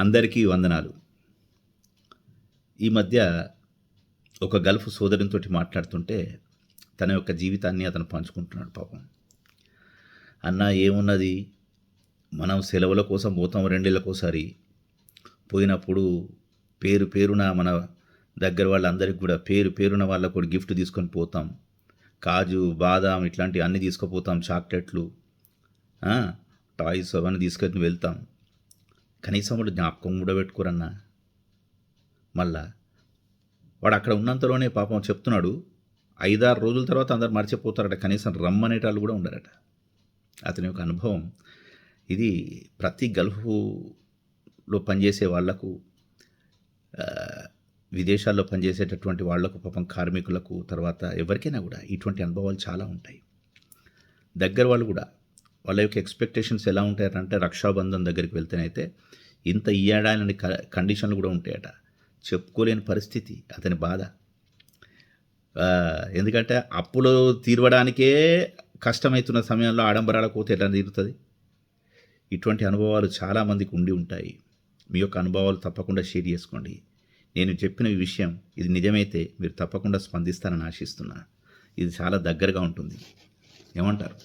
అందరికీ వందనాలు. ఈ మధ్య ఒక గల్ఫ్ సోదరునితో మాట్లాడుతుంటే తన యొక్క జీవితాన్ని అతను పంచుకుంటున్నాడు పాపం. అన్న ఏమున్నది? మనం సెలవుల కోసం పోతాం రెండేళ్ళకోసారి పోయినప్పుడు పేరు పేరున మన దగ్గర వాళ్ళందరికీ కూడా పేరు పేరున వాళ్ళకు కూడా గిఫ్ట్ తీసుకొని పోతాం. కాజు బాదాం ఇట్లాంటివి అన్నీ తీసుకుపోతాం చాక్లెట్లు టాయ్స్ అవన్నీ తీసుకొని వెళ్తాం. కనీసం వాడు జ్ఞాపకం కూడా పెట్టుకోరన్నా. మళ్ళా వాడు అక్కడ ఉన్నంతలోనే పాపం చెప్తున్నాడు ఐదారు రోజుల తర్వాత అందరు మర్చిపోతారట కనీసం రమ్మనేటాళ్ళు కూడా ఉండరట. అతని యొక్క అనుభవం ఇది ప్రతి గల్ఫ్లో పనిచేసే వాళ్ళకు విదేశాల్లో పనిచేసేటటువంటి వాళ్ళకు పాపం కార్మికులకు తర్వాత ఎవరికైనా కూడా ఇటువంటి అనుభవాలు చాలా ఉంటాయి. దగ్గర వాళ్ళు కూడా వాళ్ళ యొక్క ఎక్స్పెక్టేషన్స్ ఎలా ఉంటాయంటే రక్షాబంధన్ దగ్గరికి వెళ్తేనైతే ఇంత ఇయ్యడానికి కండిషన్లు కూడా ఉంటాయట. చెప్పుకోలేని పరిస్థితి అతని బాధ. ఎందుకంటే అప్పులు తీరవడానికే కష్టమవుతున్న సమయంలో ఆడంబరాల కోత ఎట్లా తీరుతుంది? ఇటువంటి అనుభవాలు చాలామందికి ఉండి ఉంటాయి. మీ యొక్క అనుభవాలు తప్పకుండా షేర్ చేసుకోండి. నేను చెప్పిన ఈ విషయం ఇది నిజమైతే మీరు తప్పకుండా స్పందిస్తారని ఆశిస్తున్నాను ఇది చాలా దగ్గరగా ఉంటుంది. ఏమంటారు?